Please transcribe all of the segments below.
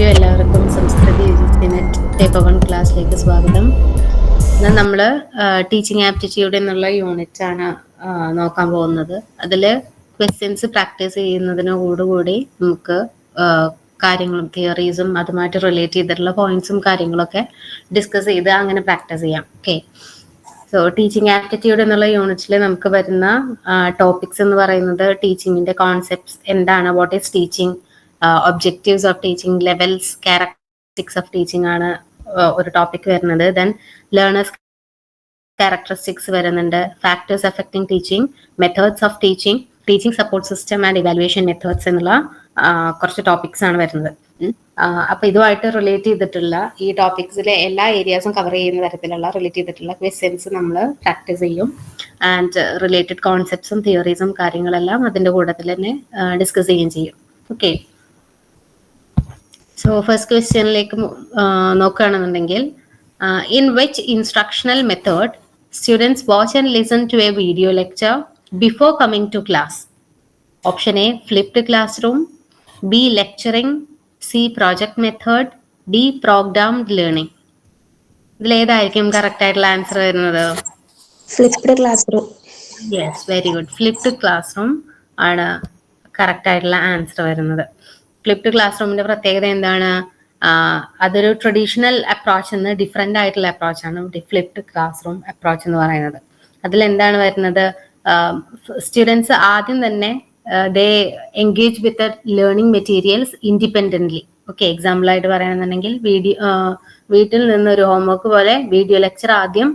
U എല്ലാവർക്കും സംസ്കൃതി paper one ക്ലാസ്സിലേക്ക് സ്വാഗതം. ഇന്ന് നമ്മൾ ടീച്ചിങ് ആപ്റ്റിറ്റ്യൂഡ് എന്നുള്ള യൂണിറ്റ് ആണ് നോക്കാൻ പോകുന്നത്. അതിൽ ക്വസ്റ്റ്യൻസ് പ്രാക്ടീസ് ചെയ്യുന്നതിനോടുകൂടി നമുക്ക് കാര്യങ്ങളും തിയറീസും അതുമായിട്ട് റിലേറ്റ് ചെയ്തിട്ടുള്ള പോയിന്റ്സും കാര്യങ്ങളൊക്കെ ഡിസ്കസ് ചെയ്ത് അങ്ങനെ പ്രാക്ടീസ് ചെയ്യാം. ഓക്കെ സോ ടീച്ചിങ് ആപ്റ്റിറ്റ്യൂഡ് എന്നുള്ള യൂണിറ്റിൽ നമുക്ക് വരുന്ന ടോപ്പിക്സ് എന്ന് പറയുന്നത് ടീച്ചിങ്ങിന്റെ കോൺസെപ്റ്റ്സ് എന്താണ്? What is teaching objectives of teaching levels characteristics of teaching ആണ് ഒരു ടോപ്പിക് വരുന്നത്. ദെൻ ലേണേഴ്സ് ക്യാരക്ടറിസ്റ്റിക്സ് വരുന്നുണ്ട്. Factors affecting teaching methods of teaching teaching support system and evaluation methods എന്നുള്ള കുറച്ച് ടോപ്പിക്സ് ആണ് വരുന്നത്. ഉം. അപ്പൊ ഇതുമായിട്ട് റിലേറ്റ് ചെയ്തിട്ടുള്ള ഈ ടോപ്പിക്സിലെ എല്ലാ ഏരിയാസും കവർ ചെയ്യുന്ന തരത്തിലുള്ള റിലേറ്റ് ചെയ്തിട്ടുള്ള ക്വസ്റ്റ്യൻസ് നമ്മൾ പ്രാക്ടീസ് ചെയ്യും. ആൻഡ് റിലേറ്റഡ് കോൺസെപ്റ്റ്സും തിയറീസും കാര്യങ്ങളെല്ലാം അതിന്റെ കൂട്ടത്തിൽ തന്നെ ഡിസ്കസ് ചെയ്യുകയും ചെയ്യും. ഓക്കെ സോ ഫസ്റ്റ് ക്വസ്റ്റ്യനിലേക്ക് നോക്കുകയാണെന്നുണ്ടെങ്കിൽ in which instructional method students watch and listen to a video lecture before coming to class option A flipped classroom B lecturing C project method D programmed learning ഇതിലേതായിരിക്കും correct ആയിട്ടുള്ള answer വരുന്നത്? Flipped classroom yes very good flipped classroom ആണ് correct ആയിട്ടുള്ള answer വരുന്നത്. Flipped class റൂമിന്റെ പ്രത്യേകത എന്താണ്? അതൊരു traditional approach എന്ന് ഡിഫറെന്റ് ആയിട്ടുള്ള അപ്രോച്ച് ആണ് ഫ്ലിപ്ഡ് ക്ലാസ് റൂം അപ്രോച്ച് എന്ന് പറയുന്നത്. അതിൽ എന്താണ് വരുന്നത്? സ്റ്റുഡൻസ് ആദ്യം തന്നെ they engage with learning materials independently okay example ആയിട്ട് പറയുകയാണെന്നുണ്ടെങ്കിൽ വീഡിയോ വീട്ടിൽ നിന്ന് ഒരു ഹോംവർക്ക് പോലെ വീഡിയോ ലെക്ചർ ആദ്യം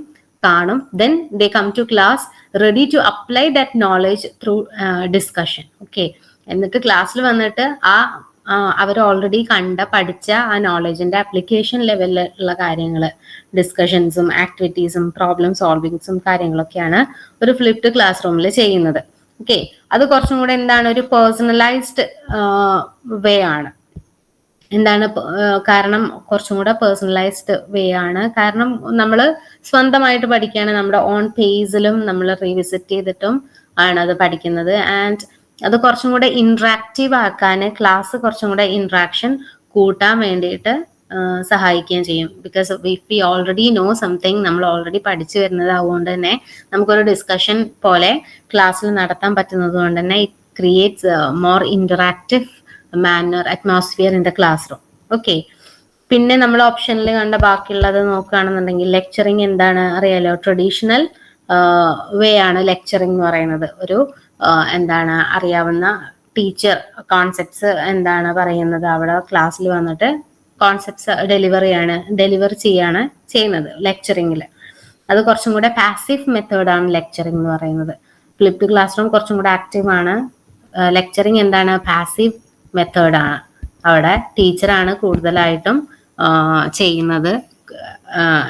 കാണും. Then they come to class ready to apply that knowledge through discussion okay എന്നിട്ട് ക്ലാസ്സിൽ വന്നിട്ട് ആ അവർ ഓൾറെഡി കണ്ട പഠിച്ച ആ നോളജിന്റെ ആപ്ലിക്കേഷൻ ലെവലിലുള്ള കാര്യങ്ങൾ ഡിസ്കഷൻസും ആക്ടിവിറ്റീസും പ്രോബ്ലം സോൾവിങ്സും കാര്യങ്ങളൊക്കെയാണ് ഒരു ഫ്ലിപ്ഡ് ക്ലാസ് റൂമിൽ ചെയ്യുന്നത്. ഓക്കെ അത് കുറച്ചും കൂടെ എന്താണ്? ഒരു പേഴ്സണലൈസ്ഡ് വേ ആണ്. എന്താണ്? കാരണം കുറച്ചും കൂടെ പേഴ്സണലൈസ്ഡ് വേ ആണ്. കാരണം നമ്മൾ സ്വന്തമായിട്ട് പഠിക്കുകയാണ് നമ്മുടെ ഓൺ പേജിലും നമ്മൾ റീവിസിറ്റ് ചെയ്തിട്ടും ആണ് അത് പഠിക്കുന്നത്. ആൻഡ് അത് കുറച്ചും കൂടെ ഇൻട്രാക്റ്റീവ് ആക്കാൻ ക്ലാസ് കുറച്ചും കൂടെ ഇൻട്രാക്ഷൻ കൂട്ടാൻ വേണ്ടിയിട്ട് സഹായിക്കുകയും ചെയ്യും. Because if we already know something നമ്മൾ ഓൾറെഡി പഠിച്ചു വരുന്നത് അതുകൊണ്ട് തന്നെ നമുക്കൊരു ഡിസ്കഷൻ പോലെ ക്ലാസ്സിൽ നടത്താൻ പറ്റുന്നത് കൊണ്ട് തന്നെ it creates more interactive manner atmosphere in the classroom okay പിന്നെ നമ്മൾ ഓപ്ഷനിൽ കണ്ട ബാക്കിയുള്ളത് നോക്കുകയാണെന്നുണ്ടെങ്കിൽ ലെക്ചറിങ് എന്താണ് അറിയാലോ? ട്രഡീഷണൽ വേ ആണ് ലെക്ചറിങ് എന്ന് പറയുന്നത്. ഒരു എന്താണ് അറിയാവുന്ന ടീച്ചർ കോൺസെപ്റ്റ്സ് എന്താണ് പറയുന്നത്? അവിടെ ക്ലാസ്സിൽ വന്നിട്ട് കോൺസെപ്റ്റ്സ് ഡെലിവറിയാണ് ഡെലിവർ ചെയ്യാണ് ചെയ്യുന്നത് ലെക്ചറിങ്ങിൽ അത് കുറച്ചും കൂടെ പാസീവ് മെത്തേഡാണ് ലെക്ചറിങ് എന്ന് പറയുന്നത്. ഫ്ലിപ്ഡ് ക്ലാസ് റൂം കുറച്ചും കൂടെ ആക്റ്റീവ് ആണ്. ലെക്ചറിങ് എന്താണ്? പാസീവ് മെത്തേഡാണ് അവിടെ ടീച്ചറാണ് കൂടുതലായിട്ടും ചെയ്യുന്നത്.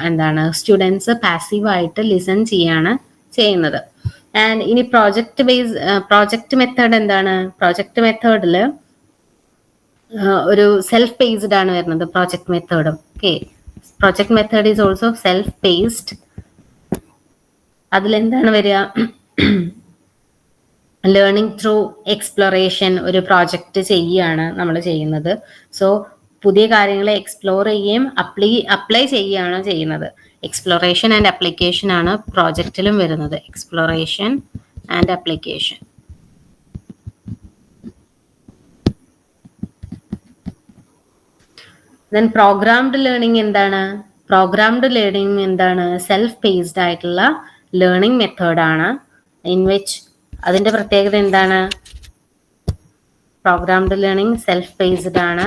എന്താണ്? സ്റ്റുഡൻസ് പാസീവായിട്ട് ലിസൺ ചെയ്യാണ് ചെയ്യുന്നത്. ആൻഡ് ഇനി പ്രോജക്റ്റ് ബേസ് പ്രോജക്റ്റ് മെത്തേഡ് എന്താണ്? പ്രോജക്റ്റ് മെത്തേഡിൽ ഒരു സെൽഫ് ബേസ്ഡ് ആണ് വരുന്നത് project മെത്തേഡും okay project method is also self based അതിലെന്താണ് വരിക? ലേണിംഗ് ത്രൂ എക്സ്പ്ലോറേഷൻ ഒരു പ്രോജക്റ്റ് ചെയ്യുകയാണ് നമ്മൾ ചെയ്യുന്നത്. സോ പുതിയ കാര്യങ്ങളെ എക്സ്പ്ലോർ ചെയ്യുകയും അപ്ലൈ അപ്ലൈ ചെയ്യുകയാണ് ചെയ്യുന്നത്. എക്സ്പ്ലോറേഷൻ ആൻഡ് അപ്ലിക്കേഷൻ ആണ് പ്രോജക്റ്റിലും വരുന്നത്. Exploration and application then programmed learning എന്താണ്? പ്രോഗ്രാംഡ് ലേണിംഗ് എന്താണ്? സെൽഫ് പേസ്ഡ് ആയിട്ടുള്ള ലേണിംഗ് മെത്തേഡാണ് ഇൻ വിച്ച് അതിന്റെ പ്രത്യേകത എന്താണ്? പ്രോഗ്രാംഡ് ലേണിംഗ് സെൽഫ് പേസ്ഡ് ആണ്.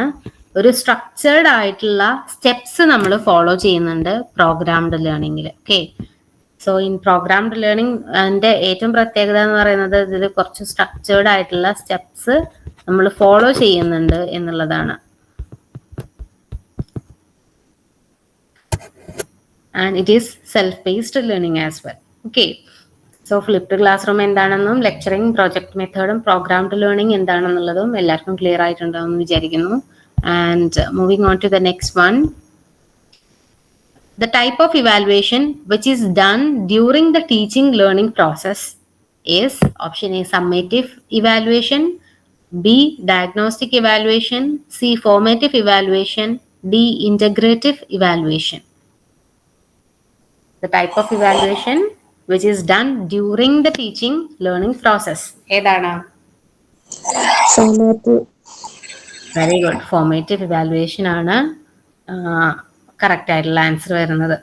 ഒരു സ്ട്രക്ചേർഡ് ആയിട്ടുള്ള സ്റ്റെപ്സ് നമ്മൾ ഫോളോ ചെയ്യുന്നുണ്ട് programmed ലേണിംഗിൽ okay so in programmed learning അതിന്റെ ഏറ്റവും പ്രത്യേകത എന്ന് പറയുന്നത് ഇതിൽ കുറച്ച് സ്ട്രക്ചേർഡ് ആയിട്ടുള്ള സ്റ്റെപ്സ് നമ്മൾ ഫോളോ ചെയ്യുന്നുണ്ട് എന്നുള്ളതാണ്. And it is self based learning as well okay so flipped classroom എന്താണെന്നും ലെക്ചറിങ് പ്രോജക്ട് മെത്തേഡും പ്രോഗ്രാംഡ് ലേണിംഗ് എന്താണെന്നുള്ളതും എല്ലാവർക്കും ക്ലിയർ ആയിട്ടുണ്ടാവും എന്ന് വിചാരിക്കുന്നു. and moving on to the next one The type of evaluation which is done during the teaching learning process is option A summative evaluation, B diagnostic evaluation C formative evaluation D integrative evaluation the type of evaluation which is done during the teaching learning process ഏതാണ് ഫോമാറ്റീവ് very good formative evaluation ആണ് correct ആയിട്ടുള്ള answer വരുന്നത്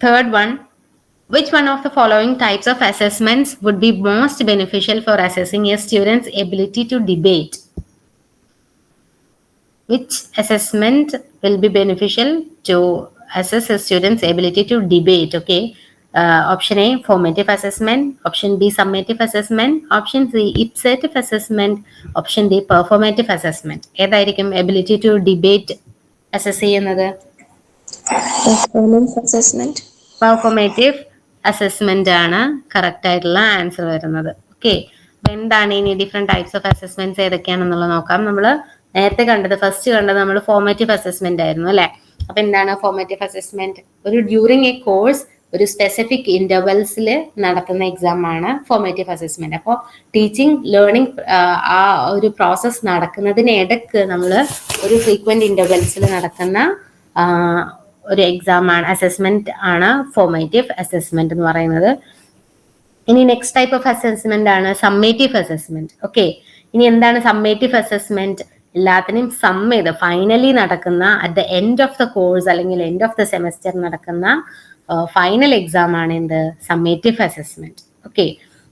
third one which one of the following types of assessments would be most beneficial for assessing a students ability to debate which assessment will be beneficial to assess a student's ability to debate okay uh, option a formative assessment. Option b summative assessment. Option c ipsative assessment. Option d performative assessment. ഏതായിരിക്കും ability to debate assess ചെയ്യുന്നത്? Assessment performative assessment ആണ് correct ആയിട്ടുള്ള answer വരുന്നത്. Okay എന്താണ് ഇനി different types of assessments ഏതൊക്കെയാണെന്നുള്ളത് നോക്കാം. നമ്മൾ നേരത്തെ കണ്ടത് ഫസ്റ്റ് കണ്ടത് നമ്മൾ ഫോർമേറ്റീവ് അസസ്മെന്റ് ആയിരുന്നു അല്ലെ? അപ്പൊ എന്താണ് ഫോർമേറ്റീവ് അസസ്മെന്റ് ഒരു ഡ്യൂറിങ് എ കോഴ്സ് ഒരു സ്പെസിഫിക് ഇന്റർവെൽസിൽ നടത്തുന്ന എക്സാം ആണ് ഫോർമേറ്റീവ് അസസ്മെന്റ് അപ്പോൾ ടീച്ചിങ് ലേണിംഗ് ആ ഒരു പ്രോസസ്സ് നടക്കുന്നതിനിടക്ക് നമ്മൾ ഒരു ഫ്രീക്വന്റ് ഇന്റർവെൽസിൽ നടക്കുന്ന ഒരു എക്സാം ആണ് അസസ്മെന്റ് ആണ് ഫോർമേറ്റീവ് അസസ്മെന്റ് എന്ന് പറയുന്നത്. ഇനി നെക്സ്റ്റ് ടൈപ്പ് ഓഫ് അസസ്മെന്റ് ആണ് സമ്മേറ്റീവ് അസസ്മെന്റ് ഓക്കെ ഇനി എന്താണ് സമ്മേറ്റീവ് അസസ്മെന്റ് എല്ലാത്തിനെയും സം ചെയ്ത് ഫൈനലി നടക്കുന്ന at the end of the course അല്ലെങ്കിൽ എൻഡ് ഓഫ് ദ സെമസ്റ്റർ നടക്കുന്ന ഫൈനൽ എക്സാം ആണ് എന്ത്? സമ്മേറ്റീവ് അസസ്മെന്റ് ഓക്കെ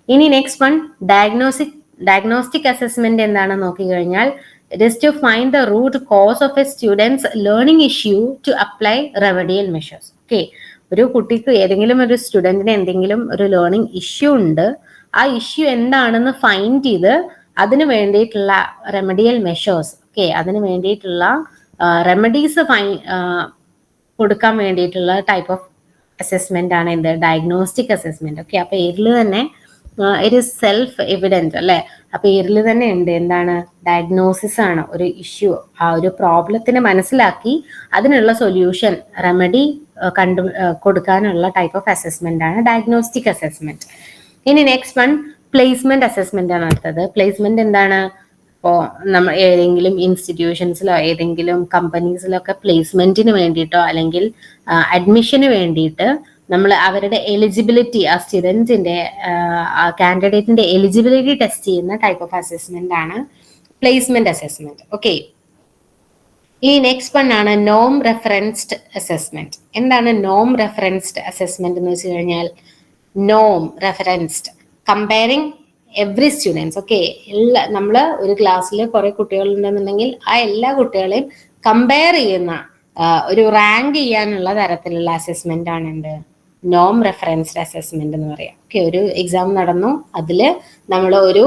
ഇനി next one diagnostic diagnostic assessment എന്താണെന്ന് നോക്കിക്കഴിഞ്ഞാൽ it is to find the root cause of a students learning issue to apply remedial measures okay ഒരു കുട്ടിക്ക് ഏതെങ്കിലും ഒരു സ്റ്റുഡന്റിന് എന്തെങ്കിലും ഒരു ലേണിംഗ് ഇഷ്യൂ ഉണ്ട്. ആ ഇഷ്യൂ എന്താണെന്ന് ഫൈൻഡ് ചെയ്ത് അതിന് വേണ്ടിയിട്ടുള്ള റെമഡിയൽ മെഷേഴ്സ് ഓക്കെ അതിന് വേണ്ടിയിട്ടുള്ള റെമഡീസ് ഫൈ കൊടുക്കാൻ വേണ്ടിയിട്ടുള്ള ടൈപ്പ് ഓഫ് അസസ്മെന്റ് ആണ് എന്ത്? ഡയഗ്നോസ്റ്റിക് അസസ്മെന്റ് ഓക്കെ അപ്പൊ ഇതിൽ തന്നെ ഇറ്റ് ഇസ് സെൽഫ് എവിഡന്റ് അല്ലെ? അപ്പൊ ഇതിൽ തന്നെ ഉണ്ട്. എന്താണ്? ഡയഗ്നോസിസ് ആണ് ഒരു ഇഷ്യൂ ആ ഒരു പ്രോബ്ലത്തിന് മനസ്സിലാക്കി അതിനുള്ള സൊല്യൂഷൻ റെമഡി കണ്ടു കൊടുക്കാനുള്ള ടൈപ്പ് ഓഫ് അസസ്മെന്റ് ആണ് ഡയഗ്നോസ്റ്റിക് അസസ്മെന്റ് ഇനി നെക്സ്റ്റ് വൺ പ്ലേസ്മെന്റ് അസസ്മെന്റ് ആണ് അടുത്തത്. പ്ലേസ്മെന്റ് എന്താണ്? ഇപ്പോൾ നമ്മൾ ഏതെങ്കിലും ഇൻസ്റ്റിറ്റ്യൂഷൻസിലോ ഏതെങ്കിലും കമ്പനീസിലൊക്കെ പ്ലേസ്മെന്റിന് വേണ്ടിയിട്ടോ അല്ലെങ്കിൽ അഡ്മിഷന് വേണ്ടിയിട്ട് നമ്മൾ അവരുടെ എലിജിബിലിറ്റി ആ സ്റ്റുഡൻസിന്റെ ആ കാൻഡിഡേറ്റിന്റെ എലിജിബിലിറ്റി ടെസ്റ്റ് ചെയ്യുന്ന ടൈപ്പ് ഓഫ് അസസ്മെന്റ് ആണ് പ്ലേസ്മെന്റ് അസസ്മെന്റ് ഓക്കെ ഈ നെക്സ്റ്റ് വൺ ആണ് നോം റെഫറൻസ്ഡ് അസസ്മെന്റ് എന്താണ് നോം റെഫറൻസ്ഡ് അസസ്മെന്റ് എന്ന് വെച്ച് കഴിഞ്ഞാൽ നോം referenced comparing every students okay എല്ലാ നമ്മൾ ഒരു ക്ലാസ്സിൽ കുറെ കുട്ടികളുണ്ടെന്നുണ്ടെങ്കിൽ ആ എല്ലാ കുട്ടികളെയും കമ്പയർ ചെയ്യുന്ന ഒരു റാങ്ക് ചെയ്യാനുള്ള തരത്തിലുള്ള അസസ്മെന്റ് ആണ് ഉണ്ട് നോം റെഫറൻസ്ഡ് അസസ്മെന്റ് എന്ന് പറയാം. ഓക്കെ ഒരു എക്സാം നടന്നു. അതിൽ നമ്മൾ ഒരു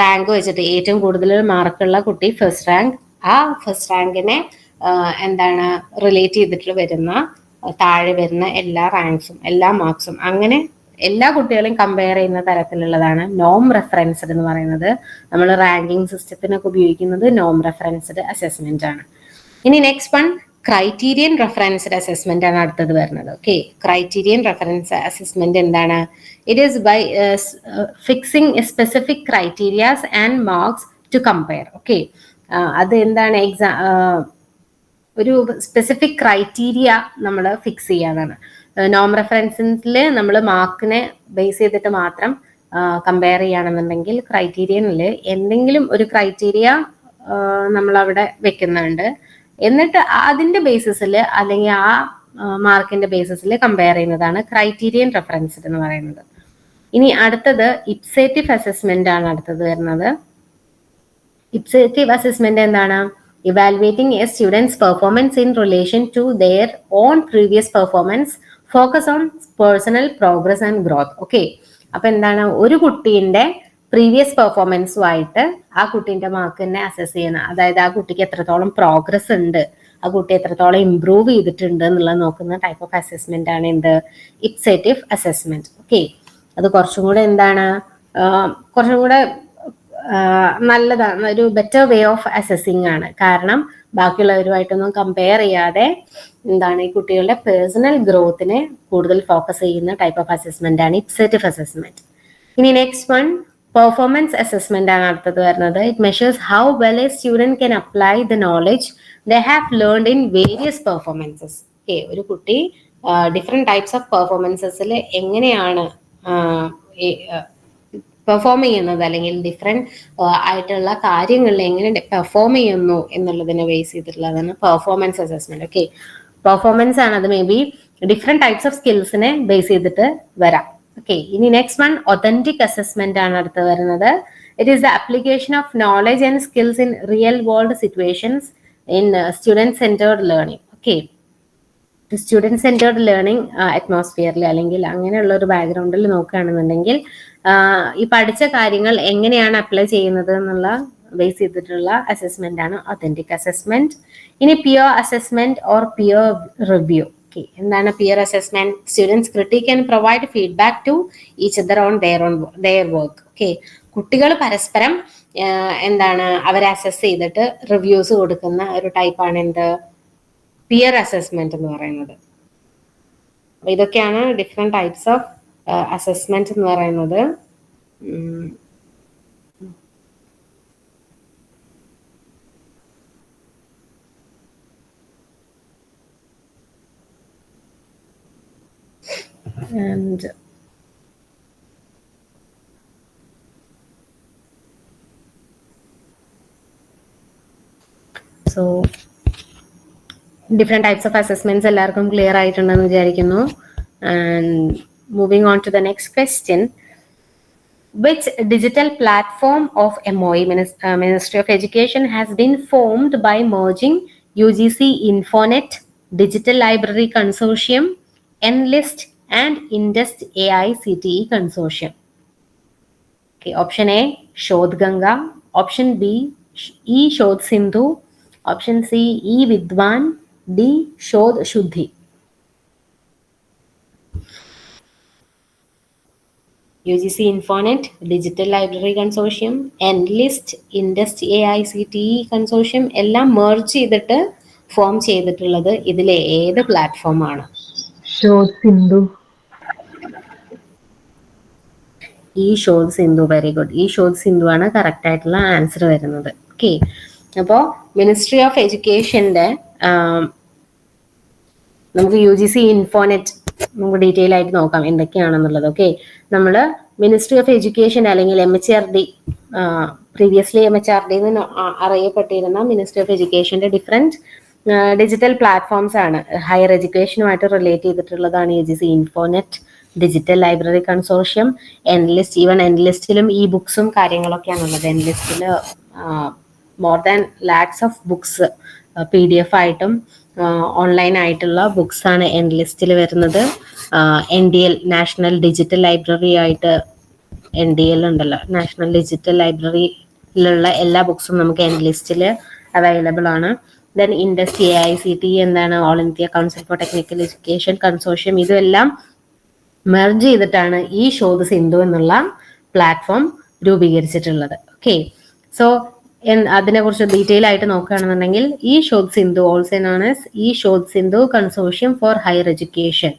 റാങ്ക് വെച്ചിട്ട് ഏറ്റവും കൂടുതൽ മാർക്കുള്ള കുട്ടി ഫസ്റ്റ് റാങ്ക് ആ ഫസ്റ്റ് റാങ്കിനെ എന്താണ് റിലേറ്റ് ചെയ്തിട്ട് വരുന്ന താഴെ വരുന്ന എല്ലാ റാങ്ക്സും എല്ലാ മാർക്സും അങ്ങനെ എല്ലാ കുട്ടികളെയും കമ്പയർ ചെയ്യുന്ന തരത്തിലുള്ളതാണ്. നോം റെഫറൻസ്ഡ് എന്ന് പറയുന്നത്. നമ്മൾ റാങ്കിങ് സിസ്റ്റത്തിനൊക്കെ ഉപയോഗിക്കുന്നത് നോം റെഫറൻസ്ഡ് അസസ്മെന്റ് ആണ്. ഇനി next one criterion referenced assessment ആണ് അടുത്തത് വരുന്നത്. ഓക്കെ ക്രൈറ്റീരിയൻ റെഫറൻസ് അസസ്മെന്റ് എന്താണ്? It is by fixing specific criterias and marks to compare okay അത് എന്താണ്? എക്സാം ഒരു സ്പെസിഫിക് ക്രൈറ്റീരിയ നമ്മൾ ഫിക്സ് ചെയ്യാനാണ്. നോം റെഫറൻസിൽ നമ്മൾ മാർക്കിനെ ബേസ് ചെയ്തിട്ട് മാത്രം കമ്പയർ ചെയ്യുകയാണെന്നുണ്ടെങ്കിൽ ക്രൈറ്റീരിയനിൽ എന്തെങ്കിലും ഒരു ക്രൈറ്റീരിയ നമ്മൾ അവിടെ വെക്കുന്നുണ്ട്. എന്നിട്ട് അതിന്റെ ബേസിസിൽ അല്ലെങ്കിൽ ആ മാർക്കിന്റെ ബേസിസിൽ കമ്പയർ ചെയ്യുന്നതാണ് ക്രൈറ്റീരിയൻ റെഫറൻസ് എന്ന് പറയുന്നത്. ഇനി അടുത്തത് ഇപ്സേറ്റീവ് അസസ്മെന്റ് ആണ് അടുത്തത് വരുന്നത്. ഇപ്സേറ്റീവ് അസസ്മെന്റ് എന്താണ്? Evaluating a students performance in relation to their own previous performance focus on personal progress and growth okay അപ്പൊ എന്താണ്? ഒരു കുട്ടീന്റെ പ്രീവിയസ് പെർഫോമൻസുമായിട്ട് ആ കുട്ടീന്റെ മാർക്കിനെ അസസ് ചെയ്യണം അതായത് ആ കുട്ടിക്ക് എത്രത്തോളം പ്രോഗ്രസ് ഉണ്ട് ആ കുട്ടി എത്രത്തോളം ഇമ്പ്രൂവ് ചെയ്തിട്ടുണ്ട് എന്നുള്ളത് നോക്കുന്ന ടൈപ്പ് ഓഫ് അസസ്മെന്റ് ആണ് എന്ത്? ഇപ്സേറ്റീവ് അസസ്മെന്റ് ഓക്കെ അത് കുറച്ചും കൂടെ എന്താണ്? കുറച്ചും കൂടെ നല്ലതാണ് ഒരു ബെറ്റർ വേ ഓഫ് അസസിങ് ആണ്. കാരണം ബാക്കിയുള്ളവരുമായിട്ടൊന്നും കമ്പയർ ചെയ്യാതെ എന്താണ് ഈ കുട്ടികളുടെ പേഴ്സണൽ ഗ്രോത്തിനെ കൂടുതൽ ഫോക്കസ് ചെയ്യുന്ന ടൈപ്പ് ഓഫ് അസസ്മെന്റ് ആണ് ഇപ്സെറ്റീവ് അസസ്മെന്റ് ഇനി നെക്സ്റ്റ് വൺ പെർഫോമൻസ് അസസ്മെന്റ് ആണ് അടുത്തത് വരുന്നത്. It measures how well a student can apply the knowledge the have learned in various performances okay ഒരു കുട്ടി ഡിഫറെന്റ് ടൈപ്സ് ഓഫ് പെർഫോമൻസസിൽ എങ്ങനെയാണ് പെർഫോം ചെയ്യുന്നത് അല്ലെങ്കിൽ ഡിഫറെന്റ് ആയിട്ടുള്ള കാര്യങ്ങളിൽ എങ്ങനെ പെർഫോം ചെയ്യുന്നു എന്നുള്ളതിനെ ബേസ് ചെയ്തിട്ടുള്ളതാണ് പെർഫോമൻസ് അസസ്മെന്റ് ഓക്കെ പെർഫോമൻസ് ആണ് അത് may be different types of സ്കിൽസിനെ base ചെയ്തിട്ട് വരാം. ഓക്കെ ഇനി നെക്സ്റ്റ് വൺ ഒതന്റിക് അസസ്മെന്റ് ആണ് അടുത്ത് വരുന്നത്. It is the application of knowledge and skills in real world situations in student centred learning okay student centred learning അറ്റ്മോസ്ഫിയറിൽ അല്ലെങ്കിൽ അങ്ങനെയുള്ള ഒരു ബാക്ക്ഗ്രൗണ്ടിൽ നോക്കുകയാണെന്നുണ്ടെങ്കിൽ ഈ പഠിച്ച കാര്യങ്ങൾ എങ്ങനെയാണ് അപ്ലൈ ചെയ്യുന്നത് എന്നുള്ള ബേസ് ചെയ്തിട്ടുള്ള അസസ്മെന്റ് ആണ് ഒത്തന്റിക് അസസ്മെന്റ് ഇനി peer assessment or peer review എന്താണ് peer assessment students critic and provide feedback to each other on their own their work okay കുട്ടികൾ പരസ്പരം എന്താണ് അവരെ അസസ് ചെയ്തിട്ട് റിവ്യൂസ് കൊടുക്കുന്ന ഒരു ടൈപ്പാണ് എന്ത്? പിയർ അസസ്മെന്റ് എന്ന് പറയുന്നത് അപ്പൊ ഇതൊക്കെയാണ് ഡിഫറെന്റ് ടൈപ്സ് ഓഫ് അസസ്മെന്റ് എന്ന് പറയുന്നത് ഉം. and so different types of assessments എല്ലാവർക്കും ക്ലിയർ ആയിട്ടുണ്ടെന്ന് വിചാരിക്കുന്നു and moving on to the next question Which digital platform of MOE Minis- uh, Ministry of Education has been formed by merging UGC Infonet, Digital Library Consortium, Enlist, and Indust AI CTE Consortium? Okay, option A, Shodh Ganga. Option B, Sh- E. Shodh Sindhu. Option C, E. Vidwan. D. Library consortium N list INDEST A I C T E consortium എല്ലാം merge ചെയ്തിട്ട് form ചെയ്തിട്ടുള്ളത് ഇതിലെ ഏത് പ്ലാറ്റ്ഫോമാണ് സിന്ധു. ഈ Shodh Sindhu very good ഈ ഷോദ് സിന്ധു ആണ് correct ആയിട്ടുള്ള ആൻസർ വരുന്നത്. ഓക്കെ അപ്പോൾ മിനിസ്ട്രി ഓഫ് എഡ്യൂക്കേഷന്റെ നമുക്ക് യു ജി സി ഇൻഫോനെറ്റ് നമുക്ക് ഡീറ്റെയിൽ ആയിട്ട് നോക്കാം എന്തൊക്കെയാണെന്നുള്ളത് ഓക്കെ നമ്മൾ മിനിസ്ട്രി ഓഫ് എഡ്യൂക്കേഷൻ അല്ലെങ്കിൽ M H R D previously M H R D എന്ന് അറിയപ്പെട്ടിരുന്ന മിനിസ്ട്രി ഓഫ് എഡ്യൂക്കേഷന്റെ ഡിഫറെന്റ് ഡിജിറ്റൽ പ്ലാറ്റ്ഫോംസ് ആണ്. ഹയർ എഡ്യൂക്കേഷനുമായിട്ട് റിലേറ്റ് ചെയ്തിട്ടുള്ളതാണ് U G C infonet digital library consortium N LIST even എൻലിസ്റ്റിലും ഈ ബുക്സും കാര്യങ്ങളൊക്കെയാണുള്ളത്. എൻലിസ്റ്റിൽ more than lakhs of books P D F ആയിട്ടും ഓൺലൈൻ ആയിട്ടുള്ള ബുക്സ് ആണ് എൻ ലിസ്റ്റിൽ വരുന്നത്. N D L national digital library ആയിട്ട് എൻ ഡി എൽ ഉണ്ടല്ലോ. നാഷണൽ ഡിജിറ്റൽ ലൈബ്രറിയിലുള്ള എല്ലാ ബുക്സും നമുക്ക് എൻ ലിസ്റ്റിൽ അവൈലബിൾ ആണ്. Then industry A I C T എന്താണ് all India council for technical education consortium ഇതെല്ലാം മെർജ് ചെയ്തിട്ടാണ് ഈ ഷോദ് സിന്ധു എന്നുള്ള പ്ലാറ്റ്ഫോം രൂപീകരിച്ചിട്ടുള്ളത്. ഓക്കെ സോ അതിനെ കുറിച്ച് ഡീറ്റെയിൽ ആയിട്ട് നോക്കുകയാണെന്നുണ്ടെങ്കിൽ ഈ Shodh Sindhu also known as ഈ Shodh Sindhu consortium for higher education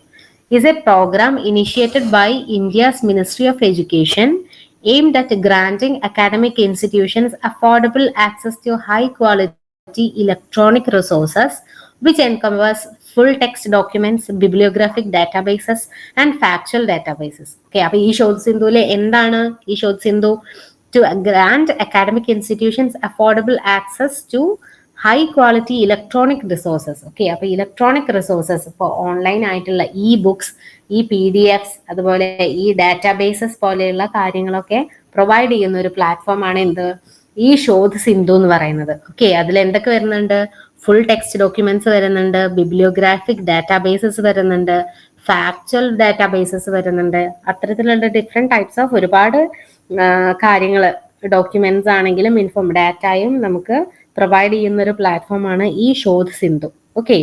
is a program initiated by India's Ministry of Education aimed at granting academic institutions affordable access to high quality electronic resources which encompass full text documents, bibliographic databases and factual databases. Okay, അപ്പൊ ഈ ഷോദ് സിന്ധുവിലെ എന്താണ് ഈ Shodh Sindhu to grant academic institutions affordable access to high quality electronic resources okay അപ്പൊ electronic resources ഇപ്പോൾ online ആയിട്ടുള്ള e books ഈ P D Fs അതുപോലെ ഈ ഡാറ്റാബേസസ് പോലെയുള്ള കാര്യങ്ങളൊക്കെ പ്രൊവൈഡ് ചെയ്യുന്ന ഒരു പ്ലാറ്റ്ഫോം ആണ് എന്ത്? ഈ ഷോധ് സിന്ധു എന്ന് പറയുന്നത്. ഓക്കെ അതിൽ എന്തൊക്കെ വരുന്നുണ്ട്? ഫുൾ ടെക്സ്റ്റ് ഡോക്യുമെന്റ്സ് വരുന്നുണ്ട് ബിബ്ലിയോഗ്രാഫിക് ഡാറ്റാബേസസ് വരുന്നുണ്ട് ഫാക്ച്വൽ ഡാറ്റാബേസസ് വരുന്നുണ്ട്. അത്തരത്തിലുള്ള ഡിഫറെന്റ് ടൈപ്സ് ഓഫ് ഒരുപാട് കാര്യങ്ങൾ ഡോക്യുമെന്റ്സ് ആണെങ്കിലും ഇൻഫോം ഡാറ്റയും നമുക്ക് പ്രൊവൈഡ് ചെയ്യുന്ന ഒരു പ്ലാറ്റ്ഫോമാണ് ഈ Shodh Sindhu okay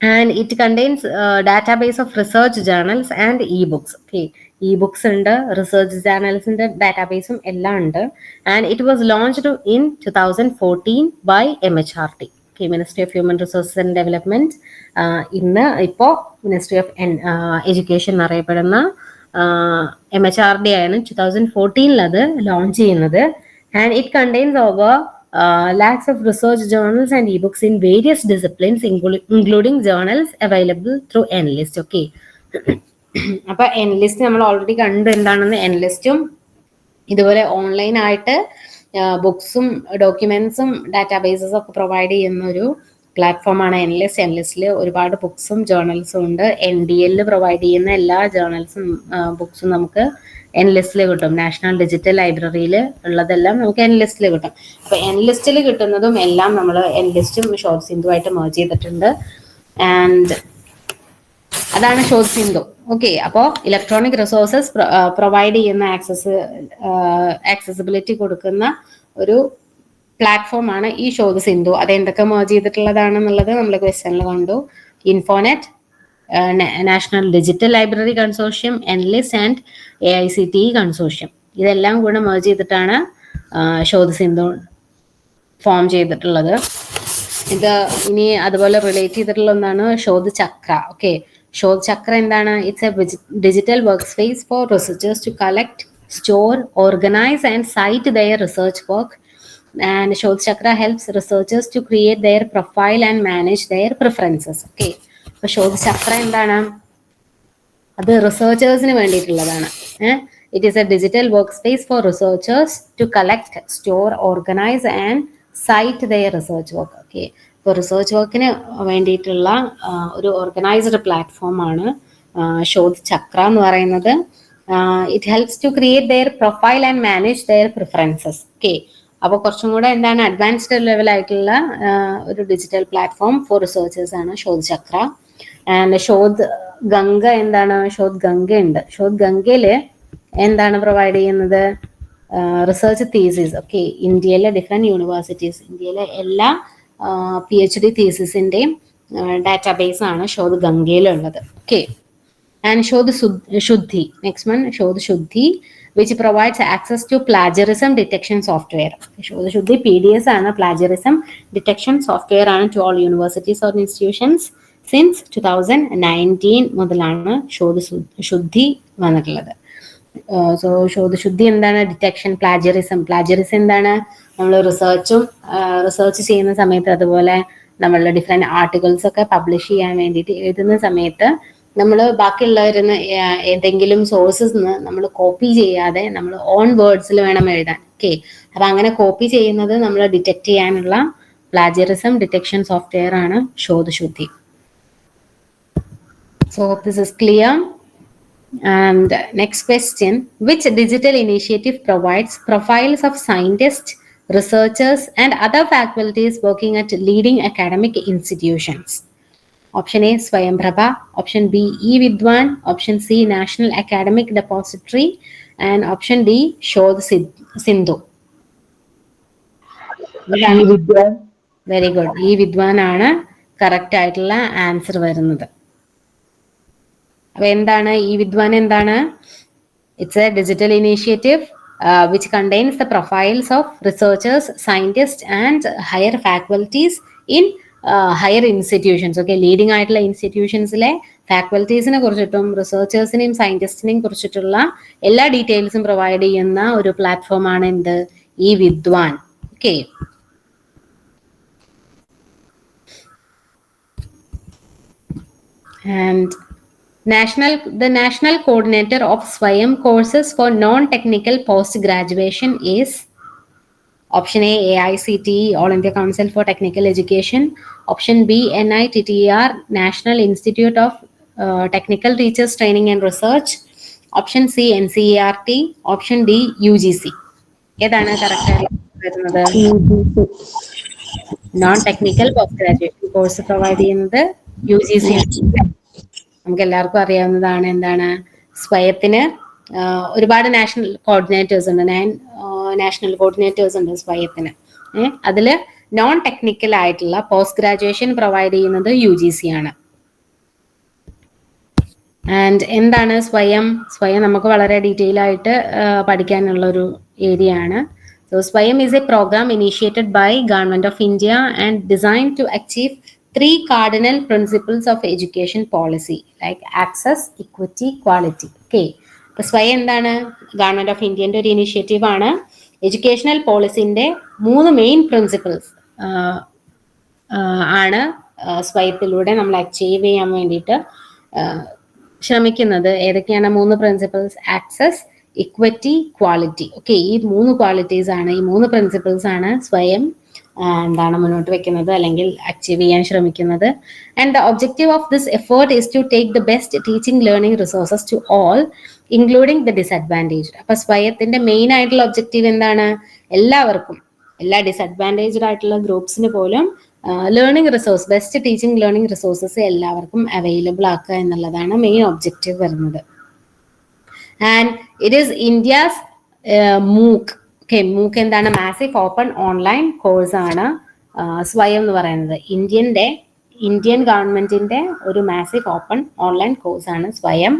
and it contains database of research journals and e books okay e books ഉണ്ട് റിസർച്ച് ജേർണൽസിന്റെ ഡാറ്റാബേസും എല്ലാം ഉണ്ട്. And it was launched in two thousand fourteen by M H R T okay ministry of human resources and development ഇന്ന് ഇപ്പോൾ ministry of education എന്നറിയപ്പെടുന്ന M H R D ആണ് two thousand ഫോർട്ടീനിൽ അത് ലോഞ്ച് ചെയ്യുന്നത്. And it contains over lakhs of research journals and E books in various disciplines including journals available through N LIST okay അപ്പൊ enlist നമ്മൾ already കണ്ടു എന്താണെന്ന് എൻലിസ്റ്റും ഇതുപോലെ ഓൺലൈൻ ആയിട്ട് ബുക്സും ഡോക്യുമെന്റ്സും ഡാറ്റാബേസസും ഒക്കെ പ്രൊവൈഡ് ചെയ്യുന്ന ഒരു പ്ലാറ്റ്ഫോമാണ് എൻലെസ് എൻലിസ്റ്റിൽ ഒരുപാട് ബുക്സും ജേർണൽസും ഉണ്ട്. എൻ ഡി എല്ലിൽ പ്രൊവൈഡ് ചെയ്യുന്ന എല്ലാ ജേർണൽസും ബുക്സും നമുക്ക് എൻ ലിസ്റ്റിൽ കിട്ടും. നാഷണൽ ഡിജിറ്റൽ ലൈബ്രറിയിൽ ഉള്ളതെല്ലാം നമുക്ക് എൻ ലിസ്റ്റിൽ കിട്ടും. അപ്പോൾ എൻ ലിസ്റ്റിൽ കിട്ടുന്നതും എല്ലാം നമ്മൾ എൻ ലിസ്റ്റും ഷോർട്ട് സിന്ധുവായിട്ട് മേർജ് ചെയ്തിട്ടുണ്ട്. ആൻഡ് അതാണ് ഷോർട്ട് സിന്ധു ഓക്കെ അപ്പോൾ ഇലക്ട്രോണിക് റിസോഴ്സസ് പ്രൊവൈഡ് ചെയ്യുന്ന ആക്സസ് ആക്സസിബിലിറ്റി കൊടുക്കുന്ന ഒരു പ്ലാറ്റ്ഫോം ആണ് ഈ ഷോർട്ട് സിന്ധു അത് എന്തൊക്കെ മേർജ് ചെയ്തിട്ടുള്ളതാണെന്നുള്ളത് നമ്മൾ ക്വസ്റ്റനിൽ കണ്ടു. Infonet national digital library consortium NLIST and A I C T consortium ഇതെല്ലാം കൂടെ മേർജ് ചെയ്തിട്ടാണ് ഷോദ് സിന്ധു ഫോം ചെയ്തിട്ടുള്ളത്. ഇത് ഇനി അതുപോലെ റിലേറ്റ് ചെയ്തിട്ടുള്ള ഒന്നാണ് ഷോദ് ചക്ര ഓക്കെ ഷോദ് ചക്ര എന്താണ്? It's a digital workspace for researchers to collect store organise and cite their research work and Shodh Chakra helps researchers to create their profile and manage their preferences okay അപ്പൊ ഷോദ് ചക്ര എന്താണ്? അത് റിസർച്ചേഴ്സിന് വേണ്ടിയിട്ടുള്ളതാണ്. It is a digital workspace for researchers to collect store organise and cite their research work okay ഇപ്പോൾ research വർക്കിന് വേണ്ടിയിട്ടുള്ള ഒരു organised പ്ലാറ്റ്ഫോമാണ് ഷോദ് ചക്ര എന്ന് പറയുന്നത്. It helps to create their profile and manage their preferences okay അപ്പോൾ കുറച്ചും കൂടെ എന്താണ് അഡ്വാൻസ്ഡ് ലെവലായിട്ടുള്ള ഒരു ഡിജിറ്റൽ പ്ലാറ്റ്ഫോം ഫോർ റിസർച്ചേഴ്സ് ആണ് ഷോദ് ചക്ര. ആൻഡ് ഷോദ് ഗംഗ എന്താണ്? ഷോദ് ഗംഗ ഉണ്ട് ഷോദ് ഗംഗയിൽ എന്താണ് പ്രൊവൈഡ് ചെയ്യുന്നത്? റിസർച്ച് തീസിസ് ഓക്കെ ഇന്ത്യയിലെ ഡിഫറെന്റ് യൂണിവേഴ്സിറ്റീസ് ഇന്ത്യയിലെ എല്ലാ പി എച്ച് ഡി തീസിസിന്റെയും ഡാറ്റാബേസ് ആണ് Shodh ഗംഗയിലുള്ളത്. Okay and Shodh Shuddhi. Next one Shodh Shuddhi. Which provides access to plagiarism detection software Shuddhi P D S ആണ് പ്ലാജറിസം ഡിറ്റക്ഷൻ സോഫ്റ്റ്വെയർ ആണ് to all universities or institutions since two thousand nineteen മുതലാണ് ശോധ ശുദ്ധി വന്നിട്ടുള്ളത്. So ശോധ ശുദ്ധി എന്താണ്? Detection plagiarism plagiarism എന്താണ്? നമ്മൾ റിസർച്ചും research ചെയ്യുന്ന സമയത്ത് അതുപോലെ നമ്മളുടെ ഡിഫറെന്റ് ആർട്ടിക്കിൾസ് ഒക്കെ പബ്ലിഷ് ചെയ്യാൻ വേണ്ടിയിട്ട് എഴുതുന്ന സമയത്ത് നമ്മൾ ബാക്കിയുള്ളവരിൽ നിന്ന് ഏതെങ്കിലും സോഴ്സസ് നമ്മൾ കോപ്പി ചെയ്യാതെ നമ്മൾ ഓൺ വേർഡ്സിൽ വേണം എഴുതാൻ. ഓക്കെ അപ്പൊ അങ്ങനെ കോപ്പി ചെയ്യുന്നത് നമ്മൾ ഡിറ്റക്ട് ചെയ്യാനുള്ള പ്ലാജറിസം ഡിറ്റക്ഷൻ സോഫ്റ്റ്വെയർ ആണ് ShodhShuddhi. So this is clear and next question which digital initiative provides profiles of scientist researchers and other faculties working at leading academic institutions Option A Swayamprabha option B E Vidwan option C national academic depository and option D Shodh Sindhu very good E Vidwan ആണ് correct ആയിട്ടുള്ള answer വരുന്നത്. അപ്പൊ എന്താണ്? ഈ വിദ്വാൻ എന്താണ് it's a digital initiative which contains the profiles of researchers scientists and higher faculties in higher institutions okay leading ആയിട്ടുള്ള ഇൻസ്റ്റിറ്റ്യൂഷൻസിലെ ഫാക്കൽറ്റീസിനെ കുറിച്ചിട്ടും റിസർച്ചേഴ്സിനെയും സയന്റിസ്റ്റിനെയും കുറിച്ചിട്ടുള്ള എല്ലാ ഡീറ്റെയിൽസും പ്രൊവൈഡ് ചെയ്യുന്ന ഒരു പ്ലാറ്റ്ഫോമാണ് എന്ത്? E Vidwan. Okay and national the national coordinator of swayam courses for non-technical post graduation is option a aict all india council for technical education option b nittr national institute of uh, technical teachers training and research option c ncert option d ugc ഏതാണ് correct വരുന്നത് non technical post graduation course provide ചെയ്യുന്നത് U G C നമുക്ക് എല്ലാവർക്കും അറിയാവുന്നതാണ് എന്താണ് സ്വയത്തിന് ഒരുപാട് national coordinators ഉണ്ട് നയൻ നാഷണൽ കോർഡിനേറ്റേഴ്സ് ഉണ്ട് സ്വയത്തിന്. അതിൽ നോൺ ടെക്നിക്കൽ ആയിട്ടുള്ള പോസ്റ്റ് ഗ്രാജുവേഷൻ പ്രൊവൈഡ് ചെയ്യുന്നത് യു ജി സി ആണ്. ആൻഡ് എന്താണ് സ്വയം? സ്വയം നമുക്ക് വളരെ ഡീറ്റെയിൽ ആയിട്ട് പഠിക്കാനുള്ള ഒരു ഏരിയ ആണ്. So Swayam is a programme initiated by government of India and design to achieve three cardinal principles of education policy like access equity quality okay Swayam എന്താണ്? ഗവൺമെന്റ് ഓഫ് ഇന്ത്യന്റെ ഒരു ഇനീഷ്യേറ്റീവ് ആണ്. Educational പോളിസിന്റെ മൂന്ന് main principles ആണ് സ്വയത്തിലൂടെ നമ്മൾ achieve ചെയ്യാൻ വേണ്ടിയിട്ട് ശ്രമിക്കുന്നത്. ഏതൊക്കെയാണ് മൂന്ന് principles? Access equity quality. Okay ഈ മൂന്ന് ക്വാളിറ്റീസ് ആണ് ഈ മൂന്ന് പ്രിൻസിപ്പിൾസ് ആണ് സ്വയം എന്താണ് മുന്നോട്ട് വെക്കുന്നത് അല്ലെങ്കിൽ അച്ചീവ് ചെയ്യാൻ ശ്രമിക്കുന്നത്. And the objective of this effort is to take the best teaching learning resources to all including the disadvantage അപ്പൊ സ്വയത്തിന്റെ മെയിൻ ആയിട്ടുള്ള ഒബ്ജക്റ്റീവ് എന്താണ്? എല്ലാവർക്കും എല്ലാ ഡിസഡ്വാന്റേജ്ഡ് ആയിട്ടുള്ള ഗ്രൂപ്പ്സിന് പോലും learning resource best teaching learning resources എല്ലാവർക്കും അവൈലബിൾ ആക്കുക എന്നുള്ളതാണ് മെയിൻ ഒബ്ജക്റ്റീവ് വരുന്നത്. And it is India's MOOC okay MOOC എന്താണ്? മാസിഫ് ഓപ്പൺ ഓൺലൈൻ കോഴ്സ് ആണ്. സ്വയം എന്ന് പറയുന്നത്. ഇന്ത്യന്റെ ഇന്ത്യൻ ഗവൺമെന്റിന്റെ ഒരു മാസീവ് ഓപ്പൺ ഓൺലൈൻ കോഴ്സ് ആണ് Swayam.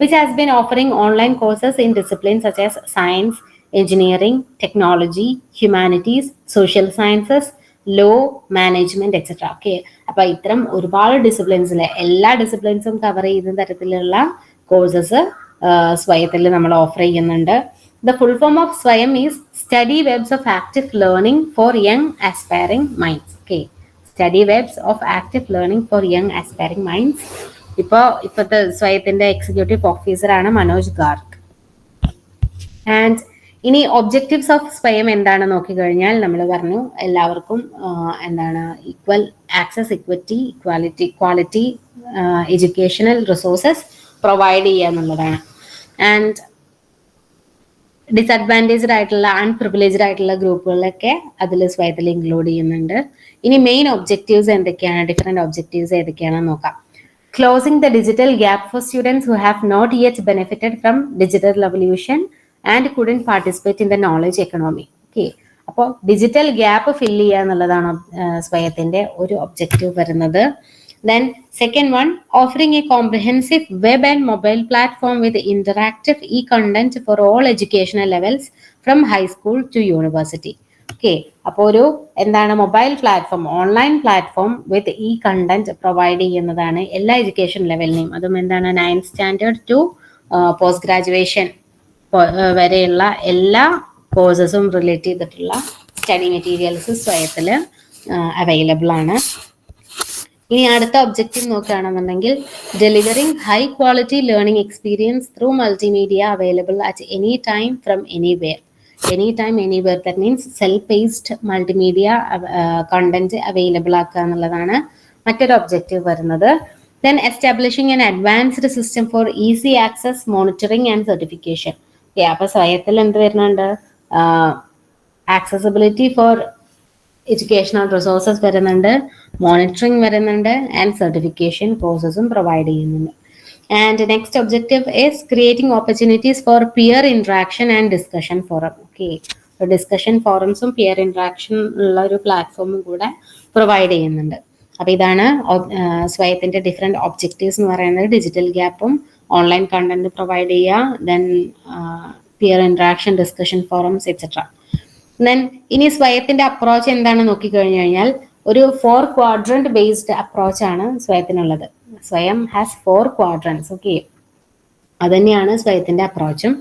Which has been offering online courses in discipline such as science engineering technology humanities social sciences law management etcetera okay അപ്പൊ ഇത്തരം ഒരുപാട് ഡിസിപ്ലിൻസിലെ എല്ലാ ഡിസിപ്ലിൻസും കവർ ചെയ്യുന്ന തരത്തിലുള്ള കോഴ്സസ് സ്വയത്തിൽ നമ്മൾ ഓഫർ ചെയ്യുന്നുണ്ട്. The full form of Swayam is study webs of active learning for young aspiring minds okay study webs of active learning for young aspiring minds ഇപ്പോ ഇപ്പോഴത്തെ സ്വയത്തിന്റെ എക്സിക്യൂട്ടീവ് ഓഫീസറാണ് മനോജ് ഗാർഗ് ആൻഡ് ഇനി ഒബ്ജക്റ്റീവ്സ് ഓഫ് സ്വയം എന്താണ് നോക്കിക്കഴിഞ്ഞാൽ നമ്മൾ പറഞ്ഞു എല്ലാവർക്കും എന്താണ് equal access equity equality quality educational resources provide ചെയ്യുക എന്നുള്ളതാണ്. ആൻഡ് ഡിസഡ്വാന്റേജ്ഡ് ആയിട്ടുള്ള അൺപ്രിവിലേജ്ഡ് ആയിട്ടുള്ള ഗ്രൂപ്പുകളൊക്കെ അതിൽ സ്വയത്തിൽ ഇൻക്ലൂഡ് ചെയ്യുന്നുണ്ട്. ഇനി മെയിൻ ഒബ്ജക്റ്റീവ്സ് എന്തൊക്കെയാണ്? ഡിഫറെന്റ് ഒബ്ജക്റ്റീവ്സ് ഏതൊക്കെയാണെന്ന് നോക്കാം. Closing the digital gap for students who have not yet benefited from digital revolution and couldn't participate in the knowledge economy okay അപ്പോൾ ഡിജിറ്റൽ ഗ്യാപ്പ് ഫില്ല് ചെയ്യുക എന്നുള്ളതാണ് സ്വയത്തിന്റെ ഒരു ഒബ്ജക്റ്റീവ് വരുന്നത്. Then one, offering a comprehensive web and mobile platform with interactive e content for all educational levels from high school to university. Okay അപ്പോൾ ഒരു എന്താണ് mobile platform online platform with e content provide ചെയ്യുന്നതാണ് എല്ലാ education ലെവലിനെയും അതും എന്താണ് ninth standard to post graduation വരെയുള്ള എല്ലാ കോഴ്സസും റിലേറ്റ് ചെയ്തിട്ടുള്ള സ്റ്റഡി മെറ്റീരിയൽസ് സ്വയത്തിൽ അവൈലബിൾ ആണ് ഇനി അടുത്ത ഒബ്ജക്റ്റീവ് നോക്കുകയാണെന്നുണ്ടെങ്കിൽ delivering high quality learning experience through multimedia available at any time from anywhere any time anywhere that means self based multimedia content available ആക്കുക എന്നുള്ളതാണ് മറ്റൊരു ഒബ്ജക്റ്റീവ് വരുന്നത്. Then establishing an advanced system for easy access monitoring and certification അപ്പൊ സ്വയത്തിൽ എന്ത് വരുന്നുണ്ട്? Accessibility for educational resources വരുന്നുണ്ട് monitoring വരുന്നുണ്ട് ആൻഡ് സർട്ടിഫിക്കേഷൻ കോഴ്സസും പ്രൊവൈഡ് ചെയ്യുന്നുണ്ട്. And next objective is creating opportunities for peer interaction and discussion forum okay discussion ഫോറംസും peer interaction ഉള്ള ഒരു പ്ലാറ്റ്ഫോമും കൂടെ പ്രൊവൈഡ് ചെയ്യുന്നുണ്ട്. അപ്പൊ ഇതാണ് സ്വയത്തിന്റെ ഡിഫറെന്റ് ഒബ്ജക്റ്റീവ്സ് എന്ന് പറയുന്നത്. ഡിജിറ്റൽ ഗ്യാപ്പും ഓൺലൈൻ കണ്ടന്റ് പ്രൊവൈഡ് ചെയ്യുക then peer interaction discussion forums etcetera then ഇനി സ്വയത്തിന്റെ അപ്രോച്ച് എന്താണ് നോക്കിക്കഴിഞ്ഞു കഴിഞ്ഞാൽ ഒരു ഫോർ ക്വാഡ്രന്റ് ബേസ്ഡ് അപ്രോച്ച് ആണ് സ്വയത്തിനുള്ളത്. സ്വയം ഹാസ് ഫോർ ക്വാഡ്രൻസ് ഓക്കെ അതുതന്നെയാണ് സ്വയത്തിന്റെ അപ്രോച്ചും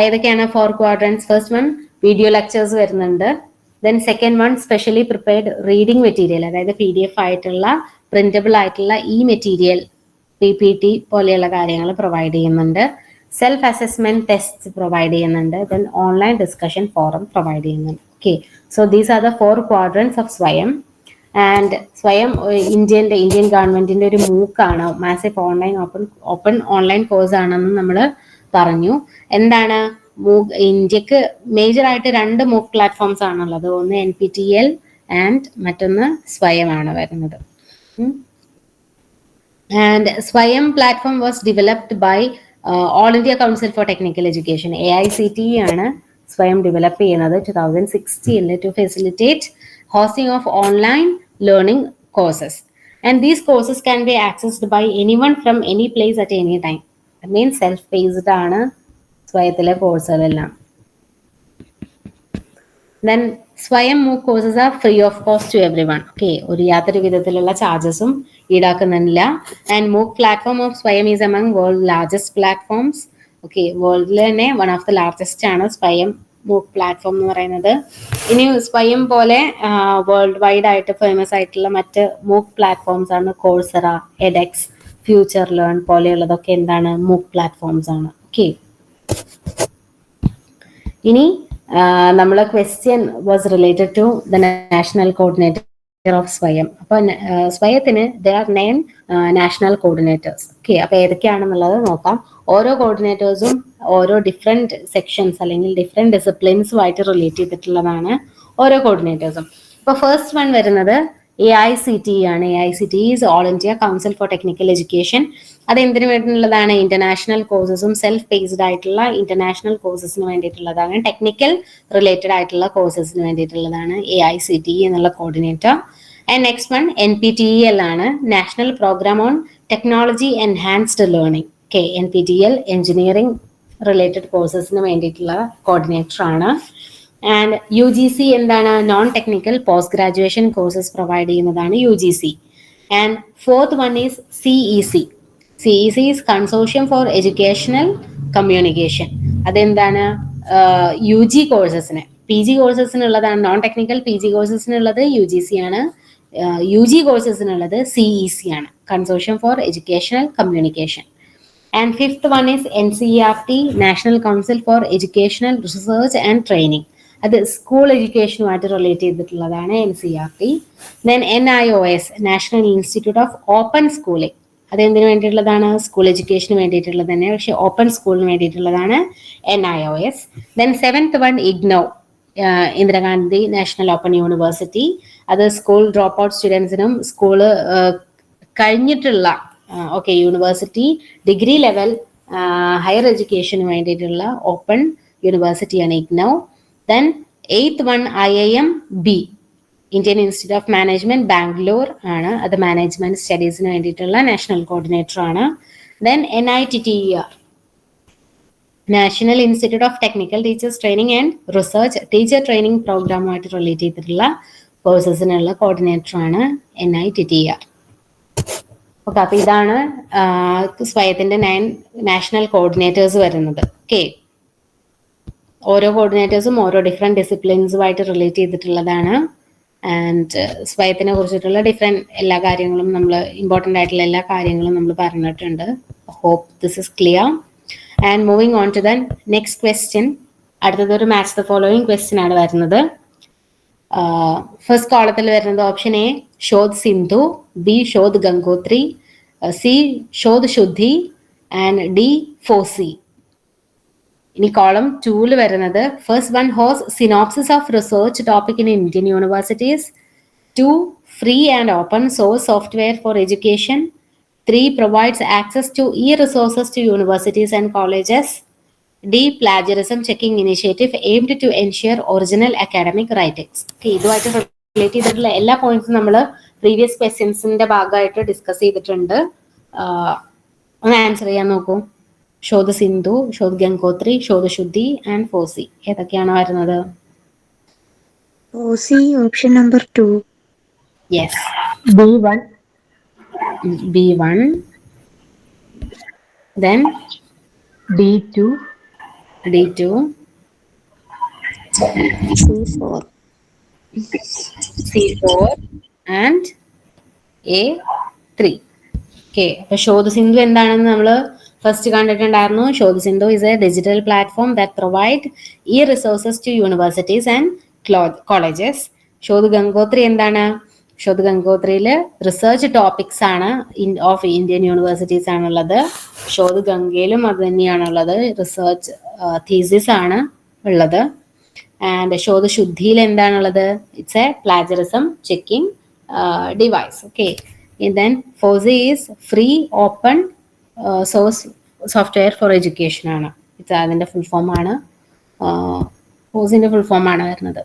ഏതൊക്കെയാണ് four quadrants first one video lectures വരുന്നുണ്ട്. Then second one specially prepared reading material അതായത് പി ഡി എഫ് ആയിട്ടുള്ള പ്രിന്റബിൾ ആയിട്ടുള്ള ഈ മെറ്റീരിയൽ പി പി ടി പോലെയുള്ള കാര്യങ്ങൾ പ്രൊവൈഡ് ചെയ്യുന്നുണ്ട്. സെൽഫ് അസസ്മെന്റ് ടെസ്റ്റ് പ്രൊവൈഡ് ചെയ്യുന്നുണ്ട്. Then online discussion forum provide ചെയ്യുന്നുണ്ട്. Okay so these are the four quadrants of Swayam and Swayam ഇന്ത്യന്റെ Indian ഗവൺമെന്റിന്റെ ഒരു മൂക്കാണ് massive online open open online course ആണെന്ന് നമ്മൾ പറഞ്ഞു. എന്താണ്? മൂക്ക് ഇന്ത്യയ്ക്ക് മേജർ ആയിട്ട് രണ്ട് മൂക്ക് പ്ലാറ്റ്ഫോംസ് ആണുള്ളത്. ഒന്ന് N P T L and മറ്റൊന്ന് സ്വയമാണ് വരുന്നത്. And Swayam platform was platform was developed India council all india council for technical education T ആണ് സ്വയം ഡെവലപ്പ് ചെയ്യുന്നത്. Two thousand സിക്സ്റ്റീനിൽ to facilitate hosting of online learning courses and these courses can be accessed by anyone from any place at any time means self based ആണ് സ്വയത്തിലെ കോഴ്സുകളെല്ലാം then Swayam MOOC courses are free of cost to everyone okay ഒരു യാതൊരു വിധത്തിലുള്ള ചാർജസും ഈടാക്കുന്നില്ല. And MOOC platform of Swayam is among world largest platforms okay വേൾഡിൽ തന്നെ one of the largest ആണ് സ്വയം മൂക്ക് പ്ലാറ്റ്ഫോം എന്ന് പറയുന്നത്. ഇനി സ്വയം പോലെ വേൾഡ് വൈഡ് ആയിട്ട് ഫേമസ് ആയിട്ടുള്ള മറ്റ് മൂക്ക് പ്ലാറ്റ്ഫോംസ് ആണ് കോഴ്സറ എഡെക്സ് ഫ്യൂച്ചർ ലേൺ പോലെയുള്ളതൊക്കെ എന്താണ്? മൂക്ക് പ്ലാറ്റ്ഫോംസ് ആണ്. ഓക്കെ ഇനി നമ്മളെ question was related to the national coordinator of Swayam. അപ്പൊ സ്വയത്തിന് there are nine national coordinators okay അപ്പൊ ഏതൊക്കെയാണെന്നുള്ളത് നോക്കാം. ഓരോ കോർഡിനേറ്റേഴ്സും ഓരോ ഡിഫറെന്റ് സെക്ഷൻസ് അല്ലെങ്കിൽ ഡിഫറെന്റ് ഡിസിപ്ലിൻസുമായിട്ട് റിലേറ്റ് ചെയ്തിട്ടുള്ളതാണ് ഓരോ കോർഡിനേറ്റേഴ്സും ഇപ്പൊ ഫസ്റ്റ് വൺ വരുന്നത് എ ഐ സി ടി ആണ്. A I C T is all India council for technical education അത് എന്തിനു വേണ്ടിയിട്ടുള്ളതാണ്? ഇന്റർനാഷണൽ കോഴ്സസും സെൽഫ് ബേസ്ഡ് ആയിട്ടുള്ള ഇന്റർനാഷണൽ കോഴ്സസിന് വേണ്ടിയിട്ടുള്ളതാണ്. ടെക്നിക്കൽ റിലേറ്റഡ് ആയിട്ടുള്ള കോഴ്സസിന് വേണ്ടിയിട്ടുള്ളതാണ് എ ഐ സി ടി എന്നുള്ള coordinator and next one N P T L ആണ്. National programme on technology enhanced learning K N P T L engineering related കോഴ്സസിന് വേണ്ടിയിട്ടുള്ള കോർഡിനേറ്റർ ആണ്. ആൻഡ് യു ജി സി എന്താണ്? Non technical post graduation courses provide ചെയ്യുന്നതാണ് U G C and fourth one is C E C C E C is consortium for educational communication അതെന്താണ് U G കോഴ്സസിന് P G കോഴ്സസിനുള്ളതാണ് non technical P G കോഴ്സസിനുള്ളത് U G C ആണ് U G കോഴ്സസിനുള്ളത് C E C ആണ് consortium for educational communication and fifth one is N C R T national council for educational research and training അത് school എഡ്യൂക്കേഷനുമായിട്ട് relate ചെയ്തിട്ടുള്ളതാണ് N C R T then N I O S national institute of open schooling അത് എന്തിനു വേണ്ടിയിട്ടുള്ളതാണ്? School എഡ്യൂക്കേഷന് വേണ്ടിയിട്ടുള്ളത് തന്നെ. പക്ഷെ ഓപ്പൺ സ്കൂളിന് വേണ്ടിയിട്ടുള്ളതാണ് N I O S then seventh one IGNOU Indira Gandhi national open university അത് സ്കൂൾ ഡ്രോപ്പ് ഔട്ട് സ്റ്റുഡൻസിനും സ്കൂൾ കഴിഞ്ഞിട്ടുള്ള okay university degree level higher എഡ്യൂക്കേഷന് വേണ്ടിയിട്ടുള്ള ഓപ്പൺ യൂണിവേഴ്സിറ്റിയാണ് IGNOU then eighth one I I M B Indian institute of management Bangalore ആണ്. അത് management സ്റ്റഡീസിന് വേണ്ടിയിട്ടുള്ള national coordinator ആണ്. Then N I T T R national institute of technical teachers training and research teacher training പ്രോഗ്രാമുമായിട്ട് relate ചെയ്തിട്ടുള്ള കോഴ്സസിനുള്ള coordinator ആണ് N I T T R okay അപ്പൊ ഇതാണ് സ്വയത്തിന്റെ നയൻ നാഷണൽ കോർഡിനേറ്റേഴ്സ് വരുന്നത്. ഓക്കെ ഓരോ കോർഡിനേറ്റേഴ്സും ഓരോ ഡിഫറെന്റ് ഡിസിപ്ലിൻസുമായിട്ട് റിലേറ്റ് ചെയ്തിട്ടുള്ളതാണ്. ആൻഡ് സ്വയത്തിനെ കുറിച്ചിട്ടുള്ള ഡിഫറെന്റ് എല്ലാ കാര്യങ്ങളും നമ്മൾ ഇമ്പോർട്ടന്റ് ആയിട്ടുള്ള എല്ലാ കാര്യങ്ങളും നമ്മൾ പറഞ്ഞിട്ടുണ്ട്. Hope this is clear and moving on to the next question അടുത്തത് ഒരു മാച്ച് ദ ഫോളോയിങ് ക്വസ്റ്റ്യൻ ആണ് വരുന്നത്. ഫസ്റ്റ് കോളത്തിൽ വരുന്നത് option A Shodh Sindhu B Shodh Gangotri C Shodh Shuddhi and D FOSSEE ഇനി കോളം ടൂൽ വരുന്നത് first one has synopsis of research topic in Indian universities two free and open source software for education three provides access to e resources to universities and colleges D plagiarism checking initiative aimed to ensure original academic writings ഇതുമായിട്ട് relate ചെയ്തിട്ടുള്ള എല്ലാ പോയിന്റ്സും നമ്മൾ previous ക്വസ്റ്റ്യൻസിന്റെ ഭാഗമായിട്ട് discuss ചെയ്തിട്ടുണ്ട്. ഒന്ന് answer ചെയ്യാൻ നോക്കൂ. ശോധ സിന്ധു ശോധ ഗംഗോത്രി ശോധ ശുദ്ധി ആൻഡ് ഫോസി. ഏതൊക്കെയാണ് വരുന്നത്? FOSSEE option number two yes B one. B one. Then D two. D two. C4. C four and A three okay അപ്പൊ ശോധ സിന്ധു എന്താണെന്ന് നമ്മൾ ഫസ്റ്റ് കണ്ടിട്ടുണ്ടായിരുന്നു Shodh Sindhu is a digital platform that provide e resources to universities and colleges Shodh Gangotri എന്താണ്? ശോധ ഗംഗോത്രിയിൽ research topics ആണ് of Indian universities ആണുള്ളത്. ശോധ ഗംഗയിലും അത് തന്നെയാണുള്ളത് റിസർച്ച് തീസിസ് ആണ് ഉള്ളത്. ആൻഡ് ശോധ ശുദ്ധിയിൽ എന്താണുള്ളത് it's a plagiarism checking device okay then FOSSEE is free open source software for education ആണ്. അതിന്റെ ഫുൾ ഫോം ആണ്. ഫോസിന്റെ ഫുൾ ഫോം ആണ് വരുന്നത്.